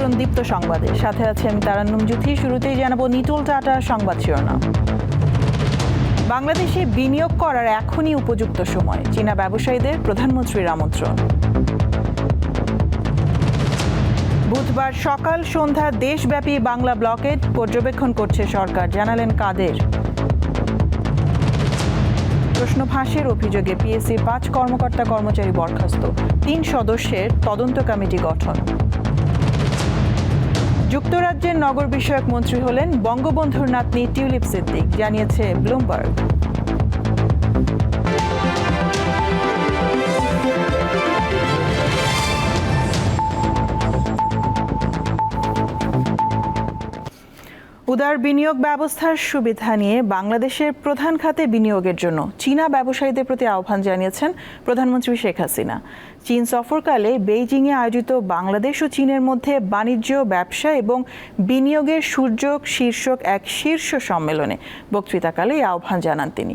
আমন্ত্রণ দীপ্ত সংবাদে। সাথে আছে আমি তারান্নুম জুথি শুরুতেই জানাব নিটুল টাটা সংবাদ শিরোনাম। বাংলাদেশে বিনিয়োগ করার এখনই উপযুক্ত সময়। চীনা ব্যবসায়ীদের প্রধানমন্ত্রীর আমন্ত্রণ। বুধবার সকাল সন্ধ্যা দেশব্যাপী বাংলা ব্লকেট পর্যবেক্ষণ করছে সরকার। জানালেন কাদের। প্রশ্ন ফাঁসের অভিযোগে পিএসসির পাঁচ কর্মকর্তা কর্মচারী বরখাস্ত। তিন সদস্যের তদন্ত কমিটি গঠন। যুক্তরাজ্যের নগর বিষয়ক মন্ত্রী হলেন বঙ্গবন্ধুর নাতনি টিউলিপ সিদ্দিক জানিয়েছে ব্লুমবার্গ। উদার বিনিয়োগ ব্যবস্থার সুবিধা নিয়ে বাংলাদেশের প্রধান খাতে বিনিয়োগের জন্য চীনা ব্যবসায়ীদের প্রতি আহ্বান জানিয়েছেন প্রধানমন্ত্রী শেখ হাসিনা। চীন সফরকালে বেইজিংয়ে আয়োজিত বাংলাদেশ ও চীনের মধ্যে বাণিজ্য, ব্যবসা এবং বিনিয়োগের সুযোগ শীর্ষক এক শীর্ষ সম্মেলনে বক্তৃতাকালে এই আহ্বান জানান তিনি।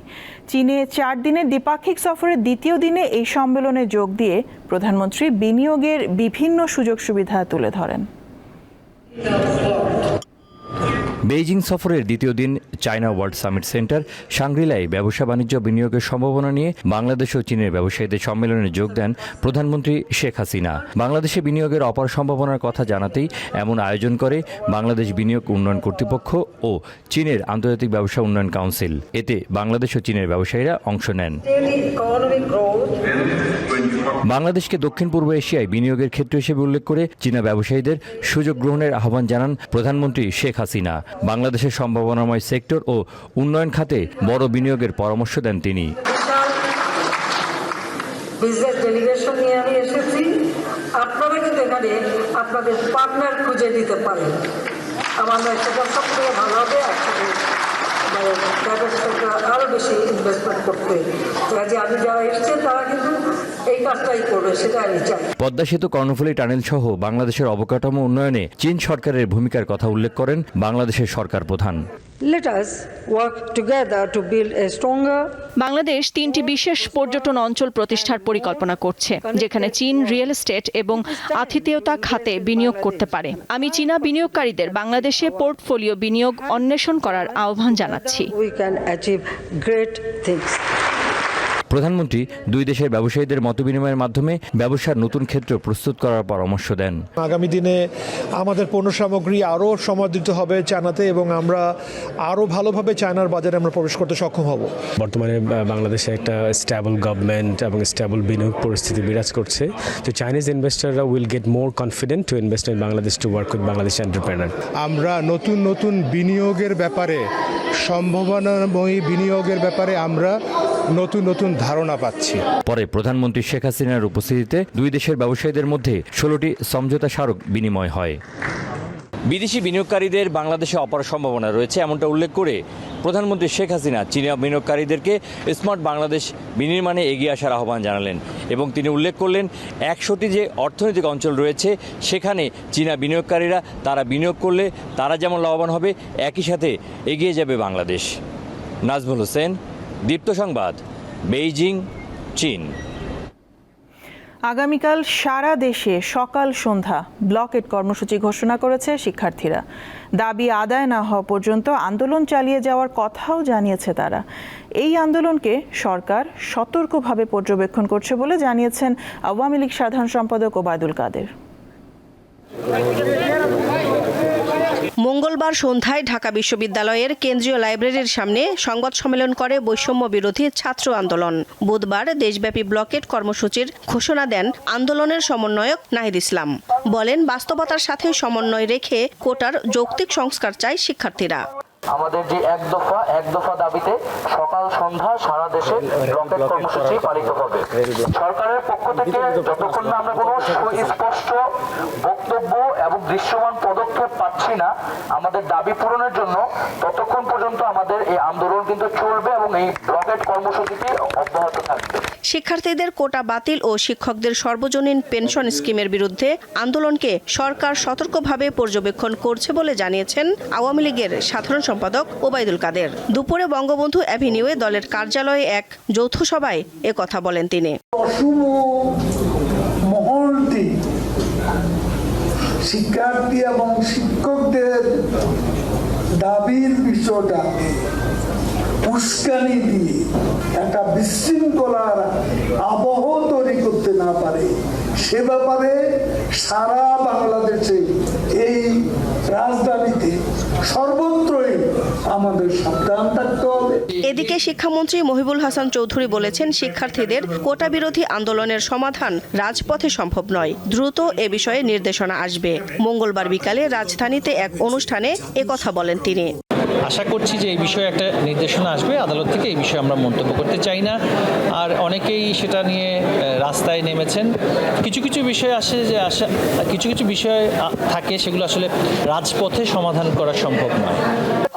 চীনে চার দিনের দ্বিপাক্ষিক সফরের দ্বিতীয় দিনে এই সম্মেলনে যোগ দিয়ে প্রধানমন্ত্রী বিনিয়োগের বিভিন্ন সুযোগ সুবিধা তুলে ধরেন। বেইজিং সফরের দ্বিতীয় দিন চায়না ওয়ার্ল্ড সামিট সেন্টার সাংগ্রিলায় ব্যবসা বাণিজ্য বিনিয়োগের সম্ভাবনা নিয়ে বাংলাদেশ ও চীনের ব্যবসায়ীদের সম্মেলনে যোগ দেন প্রধানমন্ত্রী শেখ হাসিনা। বাংলাদেশে বিনিয়োগের অপার সম্ভাবনার কথা জানাতেই এমন আয়োজন করে বাংলাদেশ বিনিয়োগ উন্নয়ন কর্তৃপক্ষ ও চীনের আন্তর্জাতিক ব্যবসা উন্নয়ন কাউন্সিল। এতে বাংলাদেশ ও চীনের ব্যবসায়ীরা অংশ নেন। বাংলাদেশকে দক্ষিণ পূর্ব এশিয়ায় বিনিয়োগের ক্ষেত্র হিসেবে উল্লেখ করে চীনা ব্যবসায়ীদের সুযোগ গ্রহণের আহ্বান জানান প্রধানমন্ত্রী শেখ হাসিনা। বাংলাদেশের সম্ভাবনাময় সেক্টর ও উন্নয়ন খাতে বড় বিনিয়োগের পরামর্শ দেন তিনি। আপনাদের পার্টনার খুঁজে দিতে পারেন। আমার হয় সব ভালো হবে একসাথে আরও বেশি ইনভেস্টমেন্ট কাজে আমি যারা এসছে তারা কিন্তু এই কাজটাই করবে, সেটা আমি চাই। পদ্মা সেতু, কর্ণফুলী টানেল সহ বাংলাদেশের অবকাঠামো উন্নয়নে চীন সরকারের ভূমিকার কথা উল্লেখ করেন বাংলাদেশের সরকার প্রধান। Let us work together to build a stronger Bangladesh তিনটি বিশেষ পর্যটন অঞ্চল প্রতিষ্ঠার পরিকল্পনা করছে যেখানে চীন রিয়েল এস্টেট এবং আতিথেয়তা খাতে বিনিয়োগ করতে পারে আমি চীনা বিনিয়োগকারীদের বাংলাদেশে পোর্টফোলিও বিনিয়োগ অন্বেষণ করার আহ্বান জানাচ্ছি we can achieve great things. প্রধানমন্ত্রী দুই দেশের ব্যবসায়ীদের মতবিনিময়ের মাধ্যমে ব্যবসার নতুন ক্ষেত্র প্রস্তুত করার পরামর্শ দেন। আগামী দিনে আমাদের পণ্য সামগ্রী আরও সমাদৃত হবে চায়নাতে এবং আমরা আরও ভালোভাবে চায়নার বাজারে আমরা প্রবেশ করতে সক্ষম হব। বর্তমানে বাংলাদেশে একটা স্টেবল গভর্নমেন্ট এবং স্টেবল বিনিয়োগ পরিস্থিতি বিরাজ করছে। তো চাইনিজ ইনভেস্টাররা will get more confident to invest in Bangladesh to work with Bangladesh entrepreneur আমরা নতুন নতুন বিনিয়োগের ব্যাপারে সম্ভাবনাময়ী বিনিয়োগের ব্যাপারে আমরা নতুন নতুন ধারণা পাচ্ছি। পরে প্রধানমন্ত্রী শেখ হাসিনার উপস্থিতিতে দুই দেশের ব্যবসায়ীদের মধ্যে ষোলোটি সমঝোতা স্মারক বিনিময় হয়। বিদেশি বিনিয়োগকারীদের বাংলাদেশে অপার সম্ভাবনা রয়েছে এমনটা উল্লেখ করে প্রধানমন্ত্রী শেখ হাসিনা চীনা বিনিয়োগকারীদেরকে স্মার্ট বাংলাদেশ বিনির্মাণে এগিয়ে আসার আহ্বান জানালেন এবং তিনি উল্লেখ করলেন একশোটি যে অর্থনৈতিক অঞ্চল রয়েছে সেখানে চীনা বিনিয়োগকারীরা তারা বিনিয়োগ করলে তারা যেমন লাভবান হবে একই সাথে এগিয়ে যাবে বাংলাদেশ। নাজমুল হোসেন দীপ্ত সংবাদ, বেইজিং, চীন। আগামীকাল সারা দেশে সকাল সন্ধ্যা ব্লকেট কর্মসূচি ঘোষণা করেছে শিক্ষার্থীরা। দাবি আদায় না হওয়া পর্যন্ত আন্দোলন চালিয়ে যাওয়ার কথাও জানিয়েছে তারা। এই আন্দোলনকে সরকার সতর্কভাবে পর্যবেক্ষণ করছে বলে জানিয়েছেন আওয়ামী লীগ সাধারণ সম্পাদক ওবায়দুল কাদের। মঙ্গলবার সন্ধ্যায় ঢাকা বিশ্ববিদ্যালয়ের কেন্দ্রীয় লাইব্রেরির সামনে সংবাদ সম্মেলন করে বৈষম্য বিরোধী ছাত্র আন্দোলন। বুধবার দেশব্যাপী ব্লকেট কর্মসূচির ঘোষণা দেন আন্দোলনের সমন্বয়ক নাহিদ ইসলাম। বলেন, বাস্তবতার সাথে সমন্বয় রেখে কোটার যৌক্তিক সংস্কার চায় শিক্ষার্থীরা। আমাদের যে এক দফা এক দফা দাবিতে সকাল সন্ধ্যা সারা দেশে ব্লকেট কর্মসূচি পালিত হবে। সরকারের পক্ষ থেকে যতক্ষণ না আমরা কোনো সুস্পষ্ট বক্তব্য এবং দৃশ্যমান পদক্ষেপ পাচ্ছি না, আমাদের দাবি পূরণের জন্য ততক্ষণ পর্যন্ত আমাদের এই আন্দোলন কিন্তু চলবে এবং এই ব্লকেট কর্মসূচিটি অব্যাহত থাকবে। শিক্ষার্থীদের কোটা বাতিল ও শিক্ষকদের সর্বজনীন পেনশন স্কিমের বিরুদ্ধে আন্দোলনকে সরকার সতর্কভাবে পর্যবেক্ষণ করছে বলে জানিয়েছেন আওয়ামী লীগের সাধারণ সম্পাদক ওবায়দুল কাদের। দুপুরে বঙ্গবন্ধু অ্যাভিনিউয়ে দলের কার্যালয়ে এক যৌথ সভায় এ কথা বলেন তিনি। শিক্ষার্থী এবং শিক্ষকদের দাবির বিষয়টা উস্কানি দিয়ে একটা বিশৃঙ্খলার আবহ তৈরি করতে না পারে, সে ব্যাপারে সারা বাংলাদেশে এই রাজধানীতে সর্বত্রই আমাদের সাবধান থাকতে হবে। এদিকে শিক্ষামন্ত্রী মহিবুল হাসান চৌধুরী বলেছেন, শিক্ষার্থীদের কোটা বিরোধী আন্দোলনের সমাধান রাজপথে সম্ভব নয়। দ্রুত এ বিষয়ে নির্দেশনা আসবে। মঙ্গলবার বিকালে রাজধানীতে এক অনুষ্ঠানে একথা বলেন তিনি। আশা করছি যে এই বিষয়ে একটা নির্দেশনা আসবে। আদালত থেকে এই বিষয়ে আমরা মন্তব্য করতে চাই না। আর অনেকেই সেটা নিয়ে রাস্তায় নেমেছেন। কিছু কিছু বিষয় আসে যে আশা কিছু কিছু বিষয় থাকে সেগুলো আসলে রাজপথে সমাধান করা সম্ভব নয়।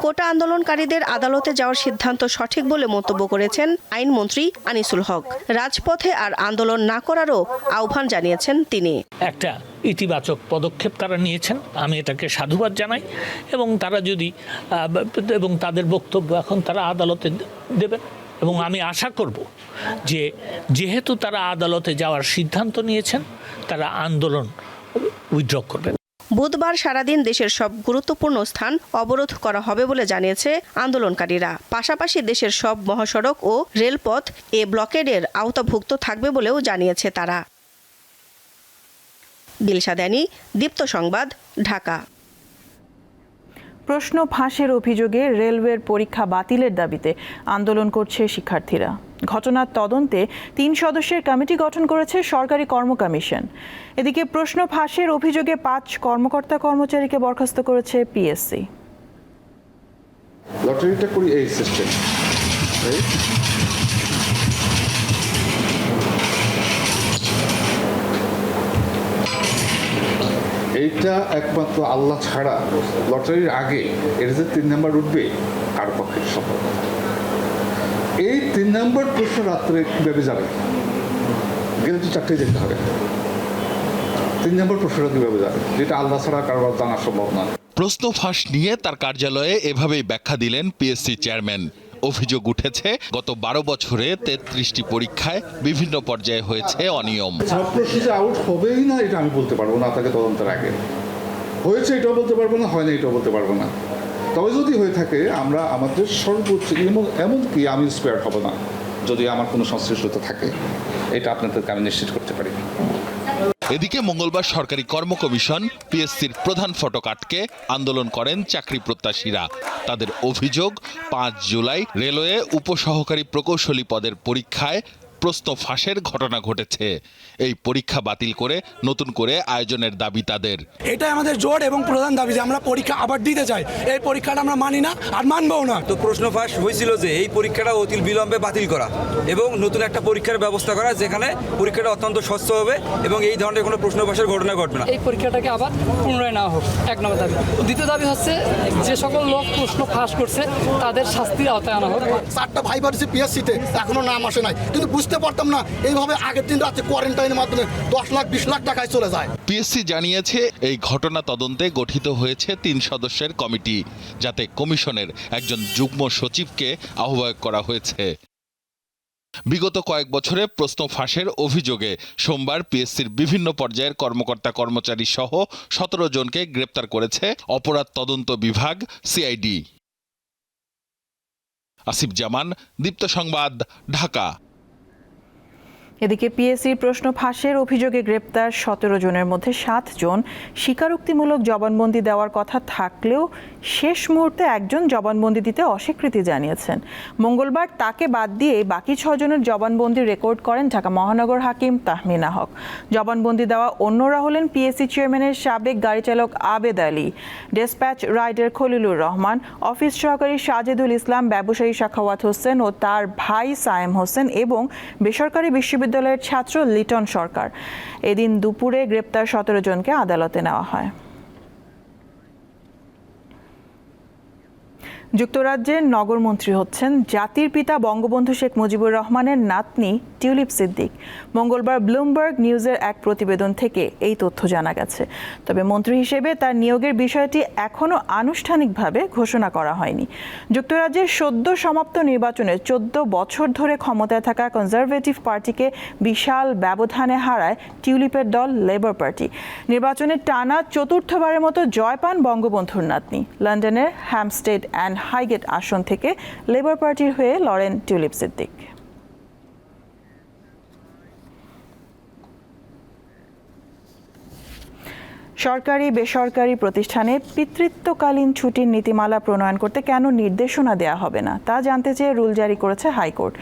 কোটা আন্দোলনকারীদের আদালতে যাওয়ার সিদ্ধান্ত সঠিক বলে মন্তব্য করেছেন আইনমন্ত্রী আনিসুল হক। রাজপথে আর আন্দোলন না করারও আহ্বান জানিয়েছেন তিনি। একটা ইতিবাচক পদক্ষেপ তারা নিয়েছেন। আমি এটাকে সাধুবাদ জানাই এবং তারা যদি এবং তাদের বক্তব্য এখন তারা আদালতে দেবেন। এবং আমি আশা করব যে যেহেতু তারা আদালতে যাওয়ার সিদ্ধান্ত নিয়েছেন, তারা আন্দোলন উইথড্র করবেন। বুধবার সারাদিন দেশের সব গুরুত্বপূর্ণ স্থান অবরোধ করা হবে বলে জানিয়েছে আন্দোলনকারীরা। পাশাপাশি দেশের সব মহাসড়ক ও রেলপথ এ ব্লকেডের আওতাভুক্ত থাকবে বলেও জানিয়েছে তারা। দিলশাদানি দীপ্ত সংবাদ ঢাকা। প্রশ্ন ফাঁসের অভিযোগে রেলওয়ের পরীক্ষা বাতিলের দাবিতে আন্দোলন করছে শিক্ষার্থীরা। ঘটনার তদন্তে তিন সদস্যের কমিটি গঠন করেছে সরকারি কর্ম কমিশন এদিকে প্রশ্ন ফাঁসের অভিযোগে পাঁচ কর্মকর্তা কর্মচারীকে বরখাস্ত করেছে পিএসসি। লটারিটা করি এই সিস্টেম এইটা একমাত্র আল্লাহ ছাড়া। লটারির আগে এর যে তিন নাম্বার উঠবে, কার পক্ষে সম্ভব এই তিন নাম্বার প্রশ্ন রাত্রে কীভাবে যাবে। গেলে তো চারটে যেতে হবে। তিন নম্বর প্রশ্নটা কীভাবে যাবে? যেটা আল্লাহ ছাড়া কারোর জানা সম্ভব না প্রশ্ন ফাঁস নিয়ে তার কার্যালয়ে এভাবেই ব্যাখ্যা দিলেন পিএসসি চেয়ারম্যান। অভিযোগ উঠেছে, গত বারো বছরে তেত্রিশটি পরীক্ষায় বিভিন্ন পর্যায়ে হয়েছে অনিয়ম। আউট হবেই না, এটা আমি বলতে পারব না তাকে তদন্তের আগে। হয়েছে, এটাও বলতে পারব না, হয় না, এটাও বলতে পারব না। তবে যদি হয়ে থাকে, আমরা আমাদের সর্বোচ্চ এমন এমনকি আমি স্কোয়ার হব না, যদি আমার কোনো সংশ্লিষ্টতা থাকে। এটা আপনাদেরকে আমি নিশ্চিত করতে পারি। এদিকে মঙ্গলবার সরকারি কর্ম কমিশন পিএসসির প্রধান ফটক আটকে আন্দোলন করেন চাকরি প্রত্যাশীরা। তাদের অভিযোগ, পাঁচ জুলাই রেলওয়ে উপসহকারী প্রকৌশলী পদের পরীক্ষায় প্রশ্ন ফাঁসের ঘটনা ঘটেছে। এই পরীক্ষা বাতিল করে নতুন করে আয়োজনের দাবি তাদের। এটাই আমাদের জোর এবং প্রধান দাবি যে আমরা পরীক্ষা আবার দিতে চাই। এই পরীক্ষাটা আমরা মানি না আর মানবও না। তো প্রশ্ন ফাঁস হয়েছিল যে এই পরীক্ষাটা অতি বিলম্বে বাতিল করা এবং নতুন একটা পরীক্ষার ব্যবস্থা করা যেখানে পরীক্ষাটা অত্যন্ত স্বচ্ছ হবে এবং এই ধরনের কোনো প্রশ্ন ফাঁসের ঘটনা ঘটবে না। এই পরীক্ষাটাকে আবার পুনরায় নেওয়া হোক এক নম্বর দাবি। দ্বিতীয় দাবি হচ্ছে যে সকল লোক প্রশ্ন ফাঁস করছে তাদের শাস্তির আওতায় আনা হোক। চারটা ভাই বাড়িছে পিএসসিতে এখনও নাম আসে নাই। কিন্তু বুঝতে পারতাম না। এইভাবে আগের দিন রাতে কোয়ারেন্টাইনের মাধ্যমে দশ লাখ, বিশ লাখ টাকায় চলে যায়। পিএসসি জানিয়েছে, এই ঘটনা তদন্তে গঠিত হয়েছে তিন সদস্যের কমিটি, যাতে কমিশনের একজন যুগ্ম সচিবকে আহ্বায়ক করা হয়েছে। বিগত কয়েক বছরে প্রশ্ন ফাঁসের অভিযোগে সোমবার পিএসসির বিভিন্ন পর্যায়ের কর্মকর্তা কর্মচারী সহ সতেরো জনকে গ্রেপ্তার করেছে অপরাধ তদন্ত বিভাগ সিআইডি আসিফ জামান, দীপ্ত সংবাদ, ঢাকা। এদিকে পিএসসির প্রশ্ন ফাঁসের অভিযোগে গ্রেপ্তার সতেরো জনের মধ্যে সাত জন। স্বীকারোক্তিমূলক জবানবন্দি দেওয়ার কথা থাকলেও শেষ মুহূর্তে একজন জবানবন্দি দিতে অস্বীকৃতি জানিয়েছেন। মঙ্গলবার তাকে বাদ দিয়ে বাকি ছজনের জবানবন্দি রেকর্ড করেন ঢাকা মহানগর হাকিম তাহমিনা হক। জবানবন্দি দেওয়া অন্যরা হলেন পিএসসি চেয়ারম্যানের সাবেক গাড়ি চালক Abed Ali, despatch rider Khalilur Rahman, office সহকারী সাজেদুল ইসলাম, ব্যবসায়ী শাখাওয়াত হোসেন ও তার ভাই সায়েম হোসেন এবং বেসরকারি বিশ্ববিদ্যালয়ের ছাত্র লিটন সরকার। এদিন দুপুরে গ্রেপ্তার সতেরো জনকে আদালতে নেওয়া হয়। যুক্তরাজ্যের নগরমন্ত্রী হচ্ছেন জাতির পিতা বঙ্গবন্ধু শেখ মুজিবুর রহমানের নাতনি টিউলিপ সিদ্দিক। মঙ্গলবার ব্লুমবার্গ নিউজের এক প্রতিবেদন থেকে এই তথ্য জানা গেছে। তবে মন্ত্রী হিসেবে তার নিয়োগের বিষয়টি এখনও আনুষ্ঠানিকভাবে ঘোষণা করা হয়নি। যুক্তরাজ্যের সদ্য সমাপ্ত নির্বাচনে চোদ্দ বছর ধরে ক্ষমতায় থাকা কনজারভেটিভ পার্টিকে বিশাল ব্যবধানে হারায় টিউলিপের দল লেবার পার্টি। নির্বাচনে টানা চতুর্থবারের মতো জয় পান বঙ্গবন্ধুর নাতনি। লন্ডনের হ্যামস্টেড অ্যান্ড হাইগেট আসন থেকে লেবার পার্টির হয়ে লড়েন টিউলিপ সিদ্দিক। সরকারি, বেসরকারি প্রতিষ্ঠানে পিতৃত্বকালীন ছুটির নীতিমালা প্রণয়ন করতে কেন নির্দেশনা দেওয়া হবে না? তা জানতে চেয়ে রুল জারি করেছে হাইকোর্ট।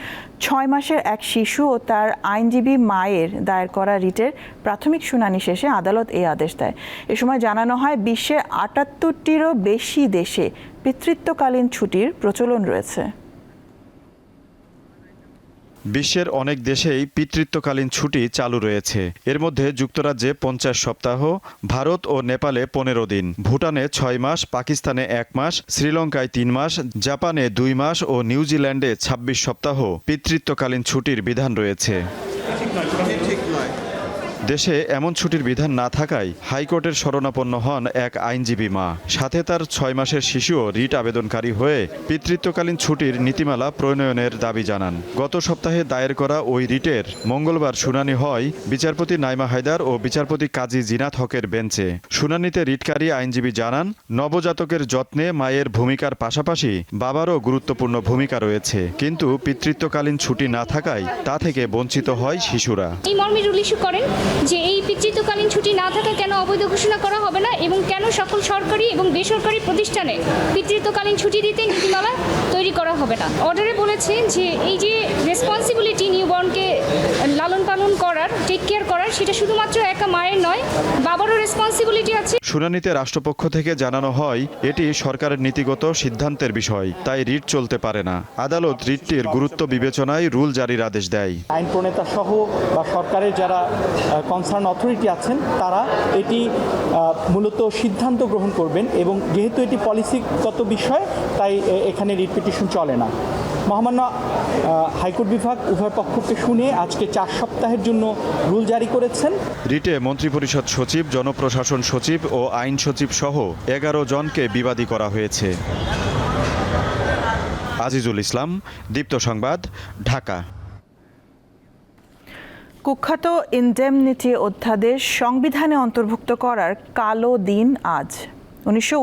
ছয় মাসের এক শিশু ও তার আইনজীবী মায়ের দায়ের করা রিটের প্রাথমিক শুনানি শেষে আদালত এই আদেশ দেয়। এ সময় জানানো হয় বিশ্বে আটাত্তরটিরও বেশি দেশে পিতৃত্বকালীন ছুটির প্রচলন রয়েছে। বিশ্বের অনেক দেশেই পিতৃত্বকালীন ছুটি চালু রয়েছে। এর মধ্যে যুক্তরাজ্যে পঞ্চাশ সপ্তাহ, ভারত ও নেপালে পনেরো দিন, ভুটানে ছয় মাস, পাকিস্তানে এক মাস, শ্রীলঙ্কায় তিন মাস, জাপানে দুই মাস ও নিউজিল্যান্ডে ২৬ সপ্তাহ পিতৃত্বকালীন ছুটির বিধান রয়েছে। দেশে এমন ছুটির বিধান না থাকায় হাইকোর্টের শরণাপন্ন হন এক আইনজীবী মা। সাথে তার ছয় মাসের শিশুও রিট আবেদনকারী হয়ে পিতৃত্বকালীন ছুটির নীতিমালা প্রণয়নের দাবি জানান। গত সপ্তাহে দায়ের করা ওই রিটের মঙ্গলবার শুনানি হয় বিচারপতি নাইমা হায়দার ও বিচারপতি কাজী জিনাত হকের বেঞ্চে। শুনানিতে রিটকারী আইনজীবী জানান, নবজাতকের যত্নে মায়ের ভূমিকার পাশাপাশি বাবারও গুরুত্বপূর্ণ ভূমিকা রয়েছে। কিন্তু পিতৃত্বকালীন ছুটি না থাকায় তা থেকে বঞ্চিত হয় শিশুরা। এই মর্মে রুল ইস্যু করেন যে এই পিতৃত্বকালীন ছুটি না থাকা কেন অবৈধ ঘোষণা করা হবে না এবং কেন সকল সরকারি এবং বেসরকারি প্রতিষ্ঠানে পিতৃত্বকালীন ছুটি দিতে নীতিমালা তৈরি করা হবে না? অর্ডারে বলেছেন যে এই যে রেসপন্সিবিলিটি নিউবর্নকে লালন পালন করার টেক কেয়ার করার, সেটা শুধুমাত্র একা মায়ের নয়, বাবারও রেসপন্সিবিলিটি আছে। শুনানিতে রাষ্ট্রপক্ষ থেকে জানানো হয়, এটি সরকারের নীতিগত সিদ্ধান্তের বিষয়, তাই রিট চলতে পারে না। আদালত রিটটির গুরুত্ব বিবেচনায় রুল জারির আদেশ দেয়। আইন প্রণেতা সহ বা সরকারের যারা কনসার্ন অথরিটি আছেন, তারা এটি মূলত সিদ্ধান্ত গ্রহণ করবেন এবং যেহেতু এটি পলিসিগত বিষয়, তাই এখানে রিট পিটিশন চলে না। মহামান্য হাইকোর্ট বিভাগ উভয় পক্ষকে শুনে আজকে চার সপ্তাহের জন্য রুল জারি করেছেন। রিটে মন্ত্রিপরিষদ সচিব জনপ্রশাসন সচিব ও আইন সচিব সহ এগারো জনকে বিবাদী করা হয়েছে। আজিজুল ইসলাম দীপ্ত সংবাদ ঢাকা। কুখ্যাত ইনডেমনিটি অধ্যাদেশ সংবিধানে অন্তর্ভুক্ত করার কালো দিন আজ। উনিশশো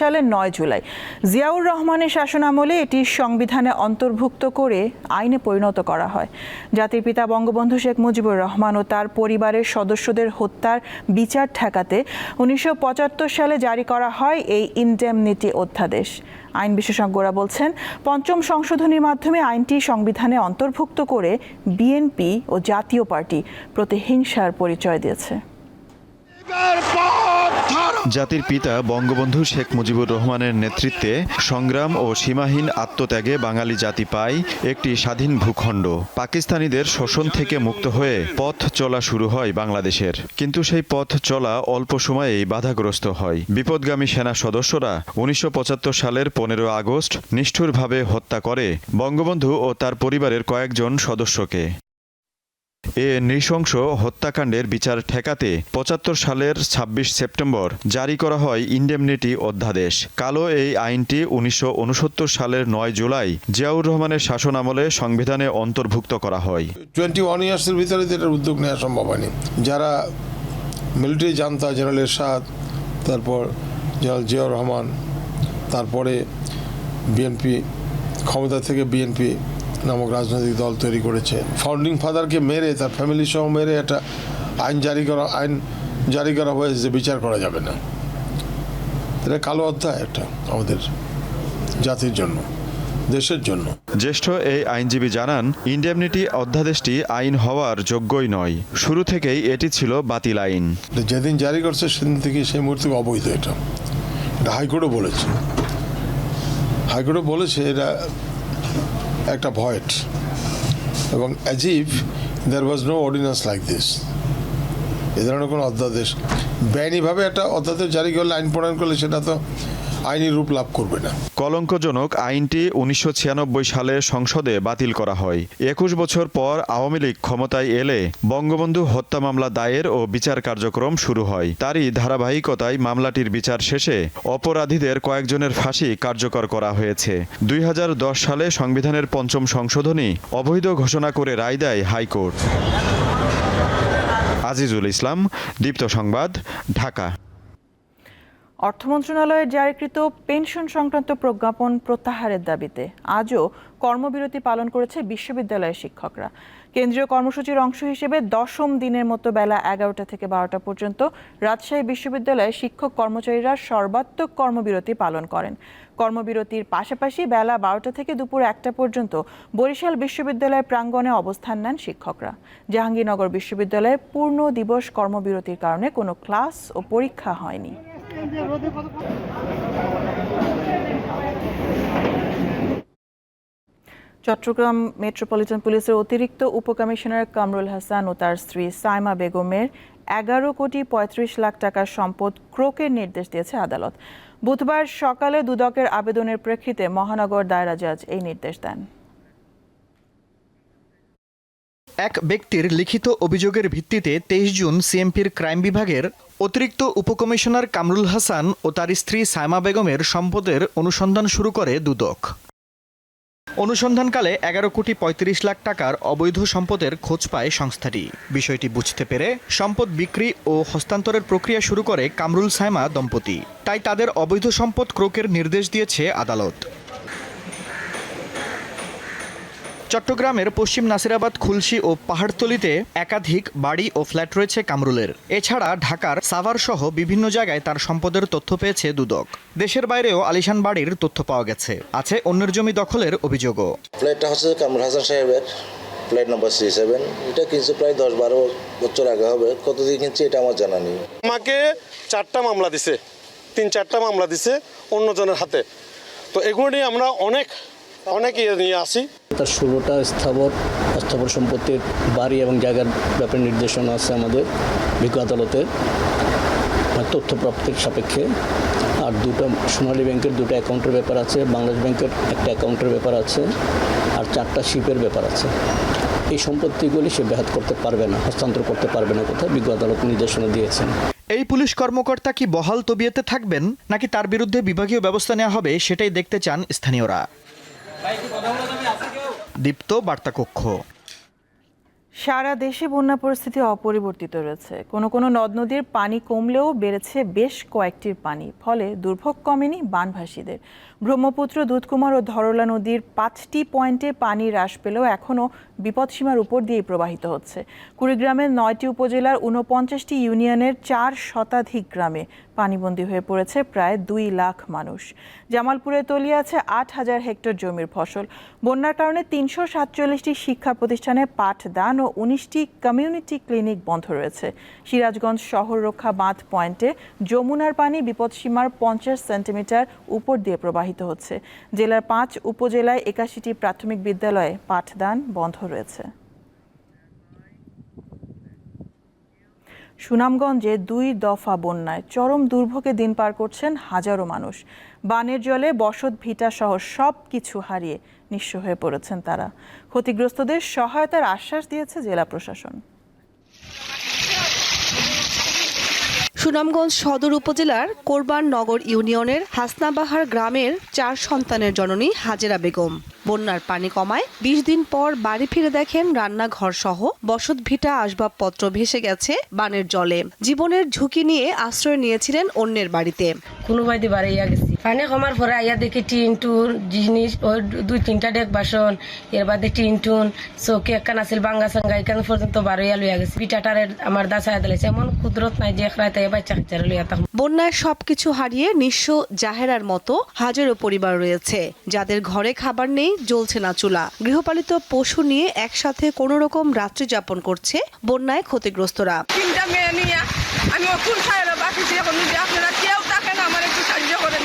সালের নয় জুলাই। জিয়াউর রহমানের শাসনামলে এটি সংবিধানে অন্তর্ভুক্ত করে আইনে পরিণত করা হয়। জাতির পিতা বঙ্গবন্ধু শেখ মুজিবুর রহমান ও তার পরিবারের সদস্যদের হত্যার বিচার ঠেকাতে উনিশশো পঁচাত্তর সালে জারি করা হয় এই ইনডেমনিটি অধ্যাদেশ। আইন বিশেষজ্ঞরা বলছেন, পঞ্চম সংশোধনীর মাধ্যমে আইনটি সংবিধানে অন্তর্ভুক্ত করে বিএনপি ও জাতীয় পার্টি প্রতিহিংসার পরিচয় দিয়েছে। জাতির পিতা বঙ্গবন্ধু শেখ মুজিবুর রহমানের নেতৃত্বে সংগ্রাম ও সীমাহীন আত্মত্যাগে বাঙালি জাতি পায় একটি স্বাধীন ভূখণ্ড। পাকিস্তানিদের শোষণ থেকে মুক্ত হয়ে পথ চলা শুরু হয় বাংলাদেশের। কিন্তু সেই পথ চলা অল্প সময়েই বাধাগ্রস্ত হয়। বিপদগামী সেনা সদস্যরা উনিশশো পঁচাত্তর সালের পনেরো আগস্ট নিষ্ঠুরভাবে হত্যা করে বঙ্গবন্ধু ও তার পরিবারের কয়েকজন সদস্যকে। এ নৃশংস হত্যাকাণ্ডের বিচার ঠেকাতে পঁচাত্তর সালের ২৬ সেপ্টেম্বর জারি করা হয় ইন্ডেমনিটি অধ্যাদেশ। কালো এই আইনটি উনিশশো উনসত্তর সালের নয় জুলাই জিয়াউর রহমানের শাসনামলে সংবিধানে অন্তর্ভুক্ত করা হয়। টোয়েন্টি ওয়ান ইয়ার্সের ভিতরে তো এটার উদ্যোগ নেওয়া সম্ভব হয়নি। যারা মিলিটারি জানতা জেনারেল এরশাদ, তারপর জেনারেল জিয়াউর রহমান, তারপরে বিএনপি, ক্ষমতা থেকে বিএনপি নামক রাজনৈতিক দল তৈরি করেছে। ফাউন্ডিং ফাদারকে মেরে তার ফ্যামিলি সহ মেরে একটা আইন জারি করা আইন জারি করা হয়েছে যে বিচার করা যাবে না। এটা কালো অধ্যায় একটা আমাদের জাতির জন্য দেশের জন্য। জ্যেষ্ঠ এই আইনজীবী জানান ইন্ডেমনিটি অধ্যাদেশটি আইন হওয়ার যোগ্যই নয়। শুরু থেকেই এটি ছিল বাতিল আইন। যেদিন জারি করছে সেদিন থেকে সেই মুহূর্তে অবৈধ এটা। এটা হাইকোর্টও বলেছে। হাইকোর্টও বলেছে এটা একটা ভয়েট এবং as if there was no ordinance like this এ ধরনের কোনো অধ্যাদেশ। বেআইনিভাবে একটা অধ্যাদেশ জারি করলে আইন প্রণয়ন করলে সেটা তো আইনি রূপ লাভ করবে না। কলঙ্কজনক আইনটি উনিশশো ছিয়ানব্বই সালে সংসদে বাতিল করা হয়। একুশ বছর পর আওয়ামী লীগ ক্ষমতায় এলে বঙ্গবন্ধু হত্যা মামলা দায়ের ও বিচার কার্যক্রম শুরু হয়। তারই ধারাবাহিকতায় মামলাটির বিচার শেষে অপরাধীদের কয়েকজনের ফাঁসি কার্যকর করা হয়েছে। দুই হাজার দশ সালে সংবিধানের পঞ্চম সংশোধনী অবৈধ ঘোষণা করে রায় দেয় হাইকোর্ট। আজিজুল ইসলাম, দীপ্ত সংবাদ, ঢাকা। অর্থ মন্ত্রণালয়ের জারিকৃত পেনশন সংক্রান্ত প্রজ্ঞাপন প্রত্যাহারের দাবিতে আজও কর্মবিরতি পালন করেছে বিশ্ববিদ্যালয়ের শিক্ষকরা। কেন্দ্রীয় কর্মসূচির অংশ হিসেবে দশম দিনের মতো বেলা এগারোটা থেকে বারোটা পর্যন্ত রাজশাহী বিশ্ববিদ্যালয়ে শিক্ষক কর্মচারীরা সর্বাত্মক কর্মবিরতি পালন করেন। কর্মবিরতির পাশাপাশি বেলা বারোটা থেকে দুপুর একটা পর্যন্ত বরিশাল বিশ্ববিদ্যালয়ের প্রাঙ্গণে অবস্থান নেন শিক্ষকরা। জাহাঙ্গীরনগর বিশ্ববিদ্যালয়ে পূর্ণ দিবস কর্মবিরতির কারণে কোনো ক্লাস ও পরীক্ষা হয়নি। চট্টগ্রাম মেট্রোপলিটন পুলিশের অতিরিক্ত উপকমিশনার কামরুল হাসান ও তার স্ত্রী সাইমা বেগমের এগারো কোটি পঁয়ত্রিশ লাখ টাকার সম্পদ ক্রোকের নির্দেশ দিয়েছে আদালত। বুধবার সকালে দুদকের আবেদনের প্রেক্ষিতে মহানগর দায়রা জাজ এই নির্দেশ দেন। এক ব্যক্তির লিখিত অভিযোগের ভিত্তিতে তেইশ জুন সিএমপির ক্রাইম বিভাগের অতিরিক্ত উপকমিশনার কামরুল হাসান ও তার স্ত্রী সায়মা বেগমের সম্পদের অনুসন্ধান শুরু করে দুদক। অনুসন্ধানকালে এগারো কোটি পঁয়ত্রিশ লাখ টাকার অবৈধ সম্পদের খোঁজ পায় সংস্থাটি। বিষয়টি বুঝতে পেরে সম্পদ বিক্রি ও হস্তান্তরের প্রক্রিয়া শুরু করে কামরুল সায়মা দম্পতি। তাই তাদের অবৈধ সম্পদ ক্রোকের নির্দেশ দিয়েছে আদালত। চট্টগ্রামের পশ্চিম নাসিরাবাদ খুলশি ও পাহাড়তলিতে একাধিক বাড়ি ও ফ্ল্যাট রয়েছে কামরুলের। এছাড়া ঢাকার সাভার সহ বিভিন্ন জায়গায় তার সম্পদের তথ্য পেয়েছে দুদক। দেশের বাইরেও আলিশান বাড়ির তথ্য পাওয়া গেছে। আছে অন্যের জমি দখলের অভিযোগও। ফ্লাইটটা হচ্ছে কামরুল হাসান সাহেবের ফ্লাইট নাম্বার সি সেভেন এটা কিনছে প্রায় দশ বারো বছর আগে হবে। কতদিন কিনছে এটা আমার জানা নেই। আমাকে চারটা মামলা দিছে। তিন চারটা মামলা দিছে অন্যজনের হাতে। তো এগুলো নিয়ে আমরা অনেক অনেক নিয়ে আসি। তার ষোলোটা স্থাবর অস্থাবর সম্পত্তির বাড়ি এবং জায়গার ব্যাপারে নির্দেশনা আছে আমাদের বিজ্ঞ আদালতের মানে তথ্য প্রাপ্তির সাপেক্ষে। আর দুটো সোনালী ব্যাংকের দুটো অ্যাকাউন্টের ব্যাপার আছে বাংলাদেশ ব্যাংকের একটা অ্যাকাউন্টের ব্যাপার আছে আর চারটা শিপের ব্যাপার আছে। এই সম্পত্তিগুলি সে ব্যাহাত করতে পারবে না হস্তান্তর করতে পারবে না কোথায় বিজ্ঞ আদালত নির্দেশনা দিয়েছেন। এই পুলিশ কর্মকর্তা কি বহাল তবিয়তে থাকবেন নাকি তার বিরুদ্ধে বিভাগীয় ব্যবস্থা নেওয়া হবে সেটাই দেখতে চান স্থানীয়রা? দীপ্ত বার্তা কক্ষ সারা দেশে বন্যা পরিস্থিতি অপরিবর্তিত রয়েছে। কোনো কোনো নদ নদীর পানি কমলেও বেড়েছে বেশ কয়েকটির পানি। ফলে দুর্ভোগ কমেনি বানভাসীদের। ব্রহ্মপুত্র, দুধকুমার ও ধরলা নদীর পাঁচটি পয়েন্টে পানি হ্রাস পেলেও এখনও বিপদসীমার উপর দিয়েই প্রবাহিত হচ্ছে। কুড়িগ্রামের নয়টি উপজেলার ঊনপঞ্চাশটি ইউনিয়নের চার শতাধিক গ্রামে পানিবন্দী হয়ে পড়েছে প্রায় দুই লাখ মানুষ। জামালপুরে তলিয়ে আছে আট হাজার হেক্টর জমির ফসল। বন্যার কারণে তিনশো সাতচল্লিশটি শিক্ষা প্রতিষ্ঠানে পাঠদান ও উনিশটি কমিউনিটি ক্লিনিক বন্ধ রয়েছে। সিরাজগঞ্জ শহর রক্ষা বাঁধ পয়েন্টে যমুনার পানি বিপদসীমার পঞ্চাশ সেন্টিমিটার উপর দিয়ে প্রবাহিত হচ্ছে। জেলার পাঁচ উপজেলায় একাশিটি প্রাথমিক বিদ্যালয়ে পাঠদান বন্ধ রয়েছে। সুনামগঞ্জে দুই দফা বন্যায় চরম দুর্ভোগে দিন পার করছেন হাজারো মানুষ। বানের জলে বসত ভিটা সহ সব কিছু হারিয়ে নিঃস্ব হয়ে পড়েছেন তারা। ক্ষতিগ্রস্তদের সহায়তার আশ্বাস দিয়েছে জেলা প্রশাসন। সুনামগঞ্জ সদর উপজেলার কোরবান নগর ইউনিয়নের হাসনাবাহার গ্রামের চার সন্তানের জননী হাজেরা বেগম। বন্যার পানি কমায় বিশ দিন পর বাড়ি ফিরে দেখেন রান্নাঘর সহ বসত ভিটা আসবাবপত্র ভেসে গেছে বানের জলে। জীবনের ঝুঁকি নিয়ে আশ্রয় নিয়েছিলেন অন্যের বাড়িতে। কোনো বাইদি বাড়ি ইয়া গেছি। পানি কমার পরে আইয়া দেখি টিন টুন, জিনিস ওই দুই তিনটা ডেক বাসন, এর বাদে টিন টুন, চৌকি একখান আছিল বাঙ্গা সাঙ্গা এখান পর্যন্ত বারোইয়া লইয়া গেছে। পিঠাটারে আমার দাসায় দিলেছে। এমন কুদরত নাই যে এখানে বন্যায় সবকিছু হারিয়ে নিঃস্ব জাহেরার মতো হাজারো পরিবার রয়েছে। যাদের ঘরে খাবার নেই জ্বলছে না চুলা। গৃহপালিত পশু নিয়ে একসাথে কোনো রকম রাত্রি যাপন করছে বন্যায় ক্ষতিগ্রস্তরা। তিনটা মেয়ে নিয়ে আমি এখন আপনারা কেউ থাকেন আমার একটু সাহায্য করেন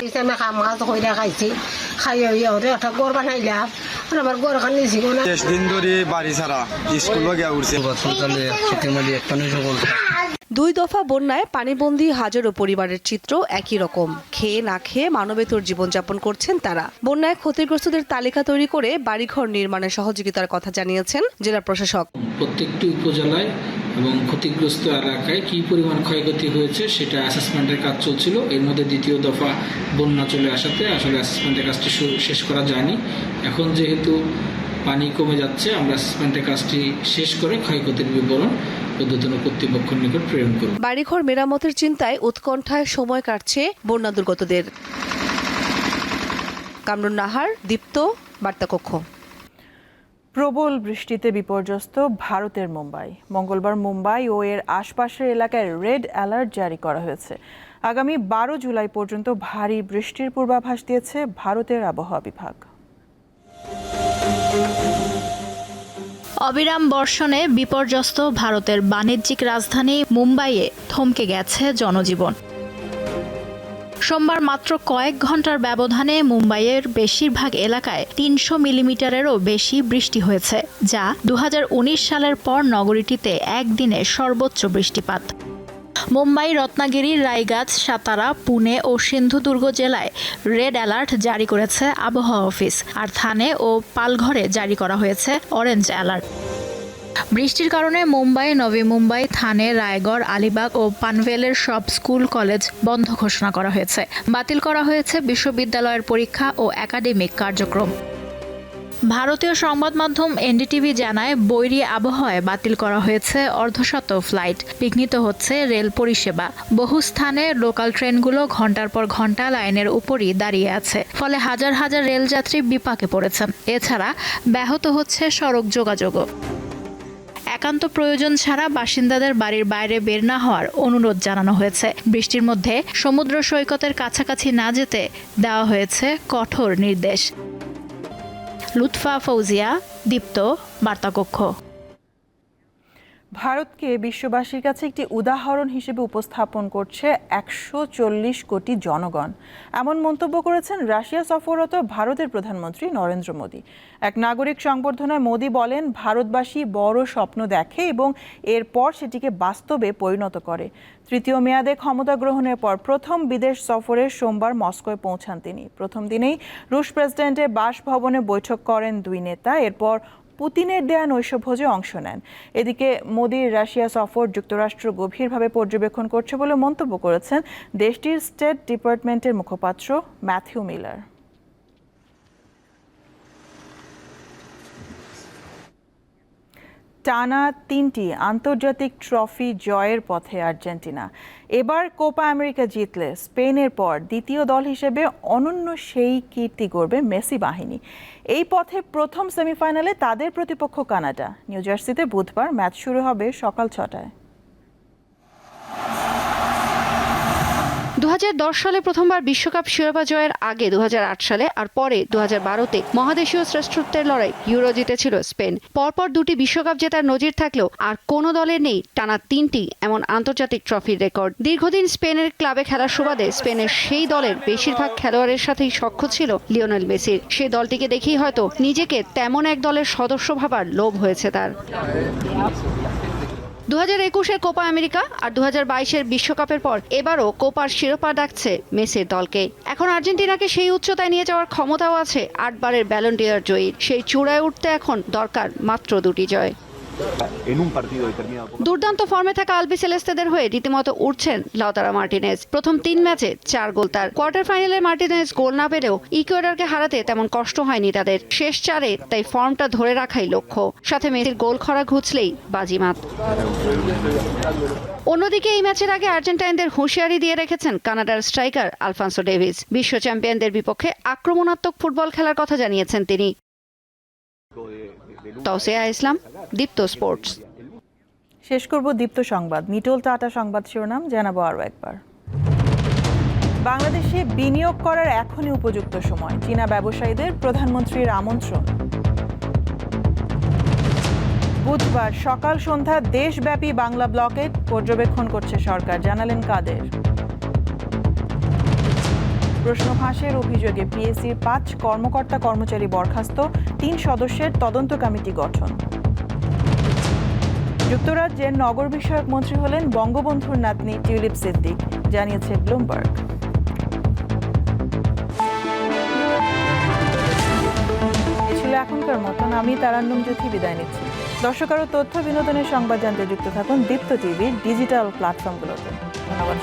দুই দফা বন্যায় পানিবন্দী হাজারো পরিবারের চিত্র একই রকম। খেয়ে না খেয়ে মানবেতর জীবনযাপন করছেন তারা। বন্যায় ক্ষতিগ্রস্তদের তালিকা তৈরি করে বাড়িঘর নির্মাণে সহযোগিতার কথা জানিয়েছেন জেলা প্রশাসক। প্রত্যেকটি উপজেলায় এবং ক্ষতিগ্রস্ত এলাকায় কি পরিমাণ ক্ষয়ক্ষতি হয়েছে সেটা অ্যাসেসমেন্টের কাজ চলছিল। এর মধ্যে দ্বিতীয় দফা বন্যা চলে আসাতে আসলে অ্যাসেসমেন্টের কাজটি শেষ করা যায়নি। এখন যেহেতু পানি কমে যাচ্ছে, আমরা অ্যাসেসমেন্টের কাজটি শেষ করে ক্ষয়ক্ষতির বিবরণ কর্তৃপক্ষের নিকট বাড়িঘর মেরামতের চিন্তায় উৎকণ্ঠায় সময় কাটছে বন্যা দুর্গতদের। কামরুন নাহার, দীপ্ত, বার্তাকক্ষ। প্রবল বৃষ্টিতে বিপর্যস্ত ভারতের মুম্বাই। মঙ্গলবার মুম্বাই ও এর আশপাশের এলাকায় রেড অ্যালার্ট জারি করা হয়েছে। আগামী বারো জুলাই পর্যন্ত ভারী বৃষ্টির পূর্বাভাস দিয়েছে ভারতের আবহাওয়া বিভাগ। অবিরাম বর্ষণে বিপর্যস্ত ভারতের বাণিজ্যিক রাজধানী মুম্বাইয়ে থমকে গেছে জনজীবন। সোমবার মাত্র কয়েক ঘণ্টার ব্যবধানে মুম্বাইয়ের বেশিরভাগ এলাকায় তিনশো মিলিমিটারেরও বেশি বৃষ্টি হয়েছে, যা দু হাজার উনিশ সালের পর নগরীটিতে একদিনে সর্বোচ্চ বৃষ্টিপাত। মুম্বাই, রত্নাগিরি রায়গাছ সাতারা, পুনে ও সিন্ধুদুর্গ জেলায় রেড অ্যালার্ট জারি করেছে আবহাওয়া অফিস, আর থানে ও পালঘরে জারি করা হয়েছে অরেঞ্জ অ্যালার্ট। বৃষ্টির কারণে মুম্বাই, নবী মুম্বাই, থানে, রায়গড়, আলিবাগ ও পানভেলের সব স্কুল, কলেজ বন্ধ ঘোষণা করা হয়েছে। বাতিল করা হয়েছে বিশ্ববিদ্যালয়ের পরীক্ষা ও একাডেমিক কার্যক্রম। ভারতীয় সংবাদ মাধ্যম এনডিটিভি জানায়, বৈরী আবহাওয়ায় বাতিল করা হয়েছে অর্ধশত ফ্লাইট। বিঘ্নিত হচ্ছে রেল পরিষেবা। বহু স্থানে লোকাল ট্রেনগুলো ঘণ্টার পর ঘণ্টা লাইনের উপরই দাঁড়িয়ে আছে। ফলে হাজার হাজার রেলযাত্রী বিপাকে পড়েছেন। এছাড়া ব্যাহত হচ্ছে সড়ক যোগাযোগও। একান্ত প্রয়োজন ছাড়া বাসিন্দাদের বাড়ির বাইরে বের না হওয়ার অনুরোধ জানানো হয়েছে। বৃষ্টির মধ্যে সমুদ্র সৈকতের কাছাকাছি না যেতে দেওয়া হয়েছে কঠোর নির্দেশ। লুৎফা ফৌজিয়া, দীপ্ত, বার্তাকক্ষ। ভারতকে বিশ্ববাসীর কাছে একটি উদাহরণ হিসেবে উপস্থাপন করছে একশো চল্লিশ কোটি জনগণ। এমন মন্তব্য করেছেন রাশিয়া সফররত ভারতের প্রধানমন্ত্রী নরেন্দ্র মোদী। এক নাগরিক সংবর্ধনায় মোদী বলেন, ভারতবাসী বড় স্বপ্ন দেখে এবং এরপর সেটিকে বাস্তবে পরিণত করে। তৃতীয় মেয়াদে ক্ষমতা গ্রহণের পর প্রথম বিদেশ সফরে সোমবার মস্কোয় পৌঁছান তিনি। প্রথম দিনেই রুশ প্রেসিডেন্টের বাসভবনে বৈঠক করেন দুই নেতা। এরপর পুতিনের দেয়া নৈশভোজে অংশ নেন। এদিকে মোদীর রাশিয়া সফর যুক্তরাষ্ট্র গভীরভাবে পর্যবেক্ষণ করছে বলে মন্তব্য করেছেন দেশটির স্টেট ডিপার্টমেন্টের মুখপাত্র ম্যাথিউ মিলার। টানা তিনটি আন্তর্জাতিক ট্রফি জয়ের পথে আর্জেন্টিনা। এবার কোপা আমেরিকা জিতলে স্পেনের পর দ্বিতীয় দল হিসেবে অনন্য সেই কীর্তি গড়বে মেসি বাহিনী। এই পথে প্রথম সেমিফাইনালে তাদের প্রতিপক্ষ কানাডা। নিউ জার্সিতে বুধবার ম্যাচ শুরু হবে সকাল ছটায়। দু হাজার দশ সালে প্রথমবার বিশ্বকাপ শিরোপা জয়ের আগে দু হাজার আট সালে আর পরে দু বারোতে মহাদেশীয় শ্রেষ্ঠত্বের লড়াই ইউরো জিতেছিল স্পেন। পরপর দুটি বিশ্বকাপ জেতার নজির থাকলেও আর কোনো দলের নেই টানা তিনটি এমন আন্তর্জাতিক ট্রফির রেকর্ড। দীর্ঘদিন স্পেনের ক্লাবে খেলার সুবাদে স্পেনের সেই দলের বেশিরভাগ খেলোয়াড়ের সাথেই সখ্য ছিল লিওনেল মেসির। সেই দলটিকে দেখেই হয়তো নিজেকে তেমন এক দলের সদস্য ভাবার লোভ হয়েছে তার। দু হাজার একুশের কোপা আমেরিকা আর দু হাজার বাইশের বিশ্বকাপের পর এবারও কোপার শিরোপা ডাকছে মেসির দলকে। এখন আর্জেন্টিনাকে সেই উচ্চতায় নিয়ে যাওয়ার ক্ষমতাও আছে আটবারের ব্যালন্ডিয়ার জয়ীর। সেই চূড়ায় উঠতে এখন দরকার মাত্র দুটি জয়। দুর্দান্ত ফর্মে থাকা আলবি সেলেস্তেদের হয়ে রীতিমতো উঠছেন লাউতারা মার্টিনেজ। প্রথম তিন ম্যাচে চার গোল তার। কোয়ার্টার ফাইনালে মার্টিনেজ গোল না পেলেও ইকুয়েডারকে হারাতে তেমন কষ্ট হয়নি তাদের। শেষ চারে তাই ফর্মটা ধরে রাখাই লক্ষ্য। সাথে মেসির গোল খরা ঘুচলেই বাজিমাত। অন্যদিকে এই ম্যাচের আগে আর্জেন্টাইনদের হুঁশিয়ারি দিয়ে রেখেছেন কানাডার স্ট্রাইকার আলফান্সো ডেভিস। বিশ্ব চ্যাম্পিয়নদের বিপক্ষে আক্রমণাত্মক ফুটবল খেলার কথা জানিয়েছেন তিনি। তৌসিয়া ইসলাম, দীপ্ত স্পোর্টস। শেষ করব দীপ্ত সংবাদ। নিটোল টাটা সংবাদ শিরোনাম, জানাব আরও একবার। বাংলাদেশে বিনিয়োগ করার এখনই উপযুক্ত সময়, চীনা ব্যবসায়ীদের প্রধানমন্ত্রীর আমন্ত্রণ। বুধবার সকাল সন্ধ্যা দেশব্যাপী বাংলা ব্লকেট পর্যবেক্ষণ করছে সরকার, জানালেন কাদের। প্রশ্ন ফাঁসের অভিযোগে পিএসসির পাঁচ কর্মকর্তা কর্মচারী বরখাস্ত, তিন সদস্যের তদন্ত কমিটি গঠন। যুক্তরাজ্যের নগর বিষয়ক মন্ত্রী হলেন বঙ্গবন্ধুর নাতনি টিউলিপ সিদ্দিক, জানিয়েছে ব্লুমবার্গ। এখনকার মতন, আমি তারান্নুম জ্যোতি বিদায় নিচ্ছি। দর্শক আরও তথ্য বিনোদনের সংবাদ জানতে যুক্ত থাকুন দীপ্ত টিভির ডিজিটাল প্ল্যাটফর্মগুলোতে। ধন্যবাদ